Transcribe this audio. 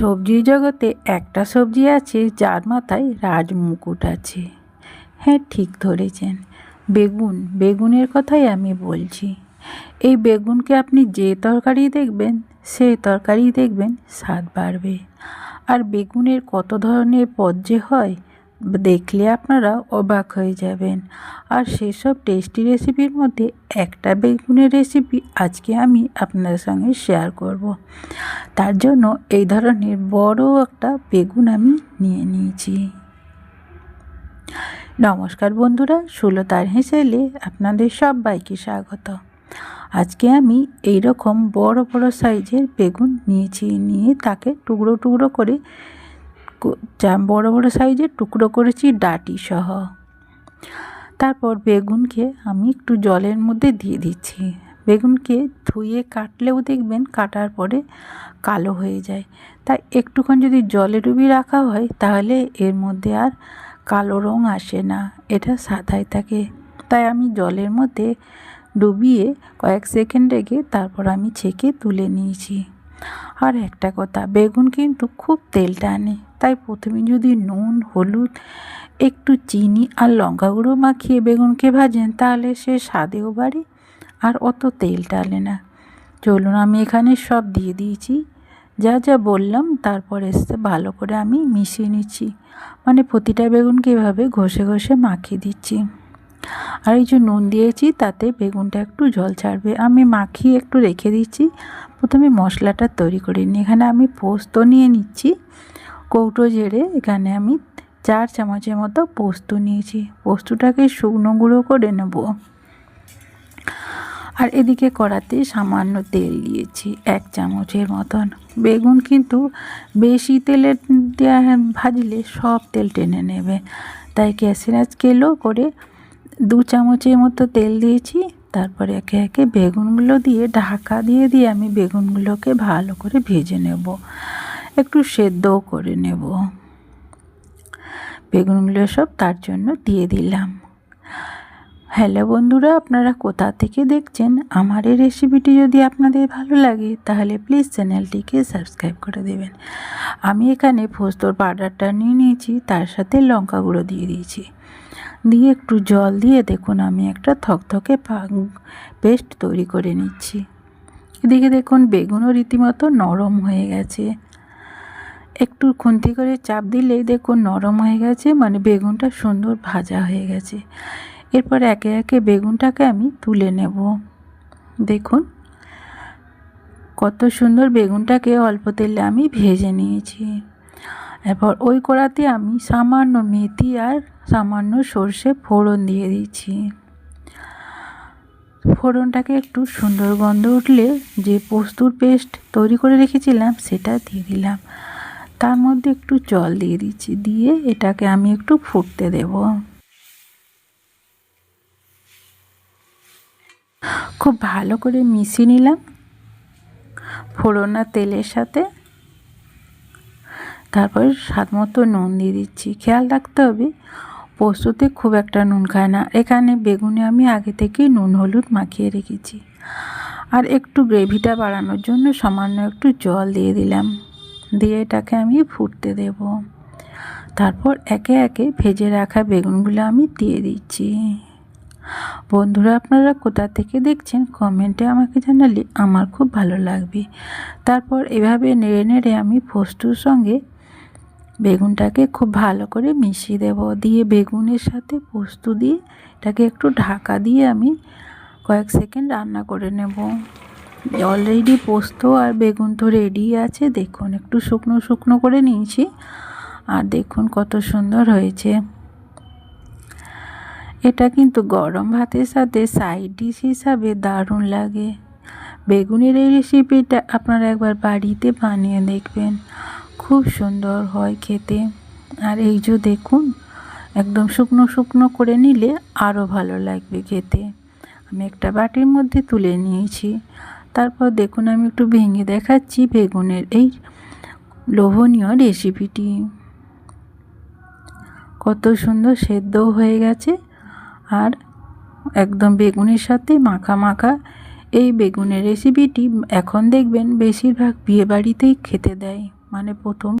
সবজির জগতে একটা সবজি আছে, যার মাথায় রাজমুকুট আছে। হ্যাঁ ঠিক ধরেছেন। বেগুন, বেগুনের কথাই আমি বলছি। এই বেগুনকে আপনি যে তরকারি দেখবেন, সে তরকারি দেখবেন স্বাদ বাড়বে। আর বেগুনের কত ধরনের পদ যে হয়, দেখলে আপনারা অবাক হয়ে যাবেন। আর সেসব টেস্টি রেসিপির মধ্যে একটা বেগুনের রেসিপি আজকে আমি আপনাদের সঙ্গে শেয়ার করব। তার জন্য এই ধরনের বড় একটা বেগুন আমি নিয়ে নিয়েছি। নমস্কার বন্ধুরা, সুলতার হেসেলে আপনাদের সবাইকে স্বাগত। আজকে আমি এই রকম বড় বড় সাইজের বেগুন নিয়েছি, নিয়ে তাকে টুকরো টুকরো করে বড় বড় সাইজের টুকরো করেছি ডাটি সহ। তারপর বেগুনকে আমি একটু জলের মধ্যে দিয়ে দিচ্ছি। বেগুনকে ধুয়ে কাটলেও দেখবেন কাটার পরে কালো হয়ে যায়। তাই একটুক্ষণ যদি জলে ডুবিয়ে রাখা হয়, তাহলে এর মধ্যে আর কালো রং আসে না। এটা সাদাই থাকে। তাই আমি জলের মধ্যে ডুবিয়ে কয়েক সেকেন্ড রেখে তারপর আমি ছেঁকে তুলে নিয়েছি। আর একটা কথা, বেগুন কিন্তু খুব তেল টানে। তাই প্রথমে যদি নুন, হলুদ, একটু চিনি আর লঙ্কা গুঁড়ো মাখিয়ে বেগুনকে ভাজেন, তাহলে সে স্বাদেও বাড়ে আর অত তেল টানে না। চলুন, আমি এখানে সব দিয়ে দিয়েছি। যা যা বললাম, তারপর এসে ভালো করে আমি মিশিয়ে নিচ্ছি। মানে প্রতিটা বেগুনকে এভাবে ঘষে ঘষে মাখিয়ে দিচ্ছি। আর এই যে নুন দিয়েছি, তাতে বেগুনটা একটু জল ছাড়বে। আমি মাখিয়ে একটু রেখে দিচ্ছি। প্রথমে মশলাটা তৈরি করে নিই। এখানে আমি পোস্ত নিয়ে নিচ্ছি। কৌটো জেরে এখানে আমি চার চামচের মতো পোস্ত নিয়েছি। পোস্তটাকে শুকনো গুঁড়ো করে নেব। আর এদিকে কড়াতে সামান্য তেল দিয়েছি, এক চামচের মতন। বেগুন কিন্তু বেশি তেলে ভাজলে সব তেল টেনে নেবে। তাই গ্যাসের কেলো করে দু চামচের মতো তেল দিয়েছি। তারপরে একে একে বেগুনগুলো দিয়ে ঢাকা দিয়ে দিয়ে আমি বেগুনগুলোকে ভালো করে ভেজে নেব। একটু সেদ্ধও করে নেব। বেগুনগুলো সব তার জন্য দিয়ে দিলাম। হ্যালো বন্ধুরা, আপনারা কোথা থেকে দেখছেন? আমার এই রেসিপিটি যদি আপনাদের ভালো লাগে, তাহলে প্লিজ চ্যানেলটিকে সাবস্ক্রাইব করে দেবেন। আমি এখানে পোস্তর পাউডারটা নিয়ে নিয়েছি, তার সাথে লঙ্কা গুঁড়ো দিয়ে দিয়েছি। দিয়ে একটু জল দিয়ে দেখুন, আমি একটা থকথকে পেস্ট তৈরি করে নিচ্ছি। এদিকে দেখুন, বেগুনও রীতিমতো নরম হয়ে গেছে। একটু খুন্তি করে চাপ দিলেই দেখুন, নরম হয়ে গেছে মানে বেগুনটা সুন্দর ভাজা হয়ে গেছে। এরপর একে একে বেগুনটাকে আমি তুলে নেব। দেখুন, কত সুন্দর বেগুনটাকে অল্প তেলে আমি ভেজে নিয়েছি। এরপর ওই কড়াতে আমি সামান্য মেথি আর সামান্য সর্ষে ফোড়ন দিয়ে দিচ্ছি। ফোড়নটাকে একটু সুন্দর গন্ধ উঠলে যে পোস্তুর পেস্ট তৈরি করে রেখেছিলাম সেটা দিয়ে দিলাম। তার মধ্যে একটু জল দিয়ে দিচ্ছি, দিয়ে এটাকে আমি একটু ফুটতে দেব। খুব ভালো করে মিশিয়ে নিলাম ফোড়না তেলের সাথে। তারপর স্বাদ মতো নুন দিয়ে দিচ্ছি। খেয়াল রাখতে হবে, পোস্ততে খুব একটা নুন খায় না। এখানে বেগুনে আমি আগে থেকেই নুন, হলুদ মাখিয়ে রেখেছি। আর একটু গ্রেভিটা বাড়ানোর জন্য সামান্য একটু জল দিয়ে দিলাম। দিয়ে এটাকে আমি ফুটতে দেব। তারপর একে একে ভেজে রাখা বেগুনগুলো আমি দিয়ে দিচ্ছি। বন্ধুরা, আপনারা কোথা থেকে দেখছেন কমেন্টে আমাকে জানালে আমার খুব ভালো লাগবে। তারপর এভাবে নেড়ে নেড়ে আমি পোস্তুর সঙ্গে বেগুনটাকে খুব ভালো করে মিশিয়ে দেব। দিয়ে বেগুনের সাথে পোস্ত দিয়ে এটাকে একটু ঢাকা দিয়ে আমি কয়েক সেকেন্ড রান্না করে নেব। অলরেডি পোস্ত আর বেগুন তো রেডি আছে। দেখুন, একটু শুকনো শুকনো করে নিয়েছি। আর দেখুন কত সুন্দর হয়েছে। এটা কিন্তু গরম ভাতের সাথে সাইড ডিশ হিসাবে দারুণ লাগে। বেগুনের এই রেসিপিটা আপনারা একবার বাড়িতে বানিয়ে দেখবেন। খুব সুন্দর হয় খেতে। আর এই যে দেখুন, একদম শুকনো শুকনো করে নিলে আরও ভালো লাগবে খেতে। আমি একটা বাটির মধ্যে তুলে নিয়েছি। তারপর দেখুন, আমি একটু ভেঙে দেখাচ্ছি বেগুনের এই লোভনীয় রেসিপিটি কত সুন্দর সেদ্ধও হয়ে গেছে। আর একদম বেগুনের সাথে মাখা মাখা এই বেগুনের রেসিপিটি এখন দেখবেন বেশিরভাগ বিয়েবাড়িতেই খেতে দেয়। মানে প্রথম